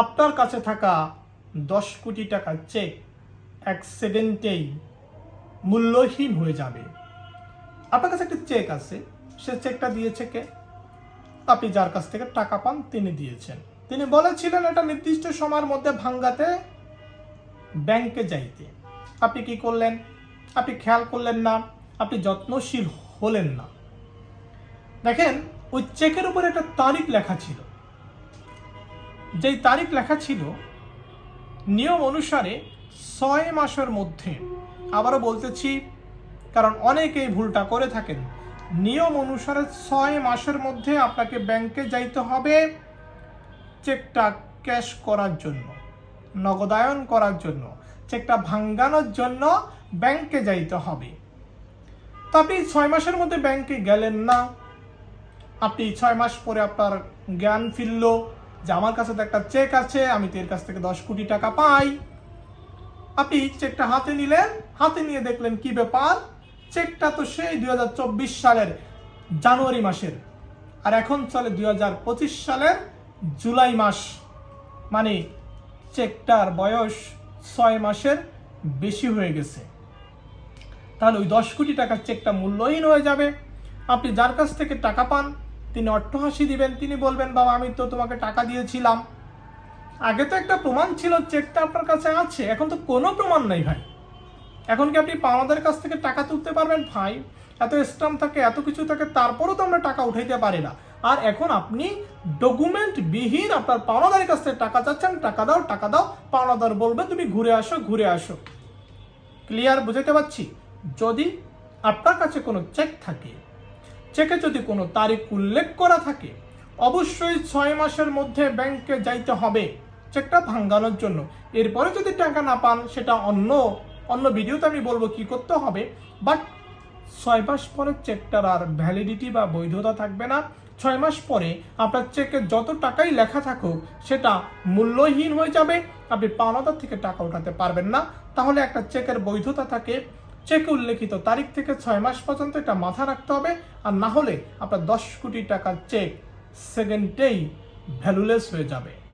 আপনার কাছে থাকা দশ কোটি টাকার চেক এক সেকেন্ডেই মূল্যহীন হয়ে যাবে। আপনার কাছে একটা চেক আছে, সে চেকটা দিয়েছে কে? আপনি যার কাছ থেকে টাকা পান, তিনি দিয়েছেন। তিনি বলেছিলেন, এটা নির্দিষ্ট সময়ের মধ্যে ভাঙ্গাতে ব্যাংকে যাইতে। আপনি কি করলেন? আপনি খেয়াল করলেন না, আপনি যত্নশীল হলেন না। দেখেন, ওই চেকের উপর একটা তারিখ লেখা ছিল। যেই তারিখ লেখা ছিল, নিয়ম অনুসারে ছয় মাসের মধ্যে। আবারও বলতেছি, কারণ অনেকে এই ভুলটা করে থাকেন। নিয়ম অনুসারে ছয় মাসের মধ্যে আপনাকে ব্যাংকে যাইতে হবে চেকটা ক্যাশ করার জন্য, নগদায়ন করার জন্য, চেকটা ভাঙ্গানোর জন্য ব্যাংকে যাইতে হবে। তো আপনি ছয় মাসের মধ্যে ব্যাংকে গেলেন না। আপনি ছয় মাস পরে আপনার জ্ঞান ফিরল যে আমার কাছে তো একটা চেক আছে, আমি তো এর কাছ থেকে দশ কোটি টাকা পাই। আপনি চেকটা হাতে নিলেন, হাতে নিয়ে দেখলেন কি ব্যাপার? চেকটা তো সেই দু হাজার চব্বিশ সালের জানুয়ারি মাসের। আর এখন চলে দুই হাজার পঁচিশ সালের জুলাই মাস। মানে চেকটার বয়স ছয় মাসের বেশি হয়ে গেছে। তাহলে ওই দশ কোটি টাকার চেকটা মূল্যহীন হয়ে যাবে। আপনি যার কাছ থেকে টাকা পান তিনি অট্টহাসি দিবেন, তিনি বলবেন, বাবা, আমি তো তোমাকে টাকা দিয়েছিলাম। আগে তো একটা প্রমাণ ছিল, চেকটা আপনার কাছে আছে, এখন তো কোনো প্রমাণ নেই ভাই। এখন কি আপনি পাওনাদের কাছ থেকে টাকা তুলতে পারবেন? ভাই, এত স্টাম্প থাকে, এত কিছু থাকে, তারপরেও তো আমরা টাকা উঠাইতে পারি না। আর এখন আপনি ডকুমেন্ট বিহীন আপনার পাওনাদারের কাছ থেকে টাকা চাচ্ছেন, টাকা দাও টাকা দাও, পাওনাদার বলবে, তুমি ঘুরে আসো ঘুরে আসো। ক্লিয়ার বুঝাতে পারছি? যদি আপনার কাছে কোনো চেক থাকে চেকে যদি কোনো তারিখ উল্লেখ করা থাকে, অবশ্যই ছয় মাসের মধ্যে ব্যাংকে যাইতে হবে। চেকটা ভাঙ্গানোর জন্য। এরপরে যদি টাকা না পান, সেটা অন্য অন্য ভিডিওতে আমি বলব কি করতে হবে। বাট ছয় মাস পরে চেকটার আর ভ্যালিডিটি বা বৈধতা থাকবে না। ছয় মাস পরে আপনার চেকে যত টাকাই লেখা থাকুক, সেটা মূল্যহীন হয়ে যাবে। আপনি পাওনাদার থেকে টাকা উঠাতে পারবেন না। তাহলে একটা চেকের বৈধতা থাকে। চেকে উল্লেখিত তারিখ থেকে ছয় মাস পর্যন্ত এটা মাথা রাখতে হবে, আর না হলে আপনার দশ কোটি টাকার চেক সেকেন্ডেই ভ্যালুলেস হয়ে যাবে।